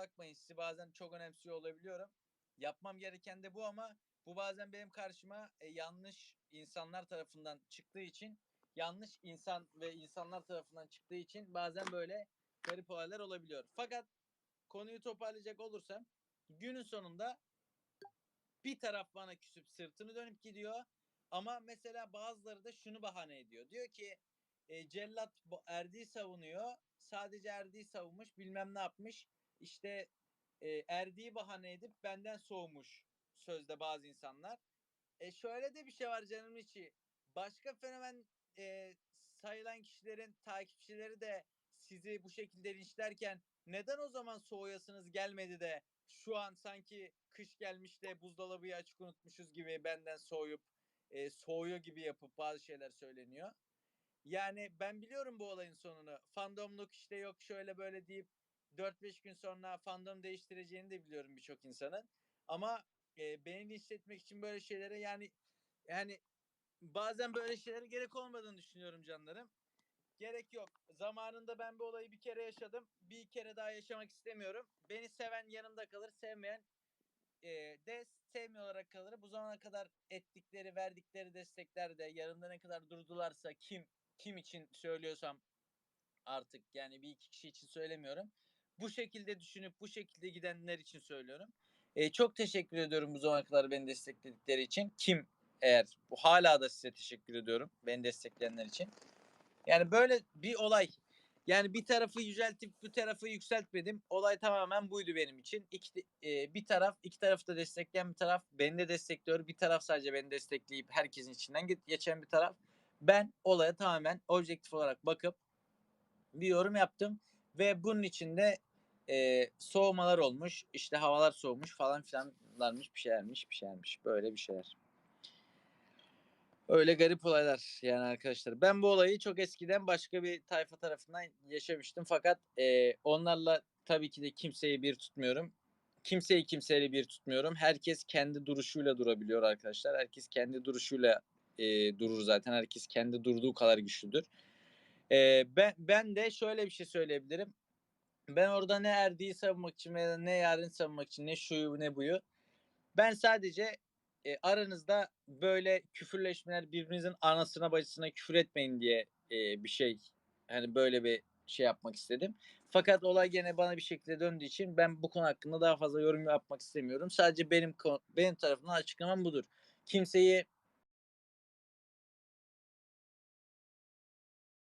bakmayın. Sizi bazen çok önemsiyor olabiliyorum. Yapmam gereken de bu ama bu bazen benim karşıma e, yanlış insanlar tarafından çıktığı için yanlış insan ve insanlar tarafından çıktığı için bazen böyle garip olaylar olabiliyor. Fakat konuyu toparlayacak olursam günün sonunda bir taraf bana küsüp sırtını dönüp gidiyor ama mesela bazıları da şunu bahane ediyor. Diyor ki e, cellat Erdi'yi savunuyor. Sadece Erdi'yi savunmuş bilmem ne yapmış. İşte e, Erdi'yi bahane edip benden soğumuş sözde bazı insanlar. E şöyle de bir şey var canım içi. Başka fenomen e, sayılan kişilerin takipçileri de sizi bu şekilde linçlerken neden o zaman soğuyasınız gelmedi de şu an sanki kış gelmiş de buzdolabıyı açık unutmuşuz gibi benden soğuyup e, soğuyor gibi yapıp bazı şeyler söyleniyor. Yani ben biliyorum bu olayın sonunu. Fandomluk işte yok şöyle böyle deyip 4-5 gün sonra fandom değiştireceğini de biliyorum birçok insanın. Ama e, beni linçletmek için böyle şeylere yani yani bazen böyle şeylere gerek olmadığını düşünüyorum canlarım. Gerek yok. Zamanında ben bu olayı bir kere yaşadım. Bir kere daha yaşamak istemiyorum. Beni seven yanımda kalır, sevmeyen e, de sevmiyor olarak kalır. Bu zamana kadar ettikleri, verdikleri destekler de yanımda ne kadar durdularsa kim kim için söylüyorsam artık yani bir iki kişi için söylemiyorum. Bu şekilde düşünüp bu şekilde gidenler için söylüyorum. E, çok teşekkür ediyorum bu zamana kadar beni destekledikleri için. Kim eğer bu hala da size teşekkür ediyorum beni destekleyenler için. Yani böyle bir olay. Yani bir tarafı yüceltip bir tarafı yükseltmedim. Olay tamamen buydu benim için. İki, e, bir taraf, iki tarafı da destekleyen bir taraf beni de destekliyor. Bir taraf sadece beni destekleyip herkesin içinden ge- geçen bir taraf. Ben olaya tamamen objektif olarak bakıp bir yorum yaptım ve bunun içinde e, soğumalar olmuş. işte havalar soğumuş falan filanlarmış bir şeylermiş bir şeylermiş. Böyle bir şeyler. Öyle garip olaylar yani arkadaşlar. Ben bu olayı çok eskiden başka bir tayfa tarafından yaşamıştım. Fakat e, onlarla tabii ki de kimseyi bir tutmuyorum. Kimseyi kimseyle bir tutmuyorum. Herkes kendi duruşuyla durabiliyor arkadaşlar. Herkes kendi duruşuyla e, durur zaten. Herkes kendi durduğu kadar güçlüdür. E, ben, ben de şöyle bir şey söyleyebilirim. Ben orada ne Erdi'yi savunmak için veya ne Yarın savunmak için ne şuyu ne buyu. Ben sadece e, aranızda böyle küfürleşmeler birbirinizin anasına bacısına küfür etmeyin diye e, bir şey hani böyle bir şey yapmak istedim. Fakat olay gene bana bir şekilde döndüğü için ben bu konu hakkında daha fazla yorum yapmak istemiyorum. Sadece benim benim tarafımdan açıklamam budur. Kimseyi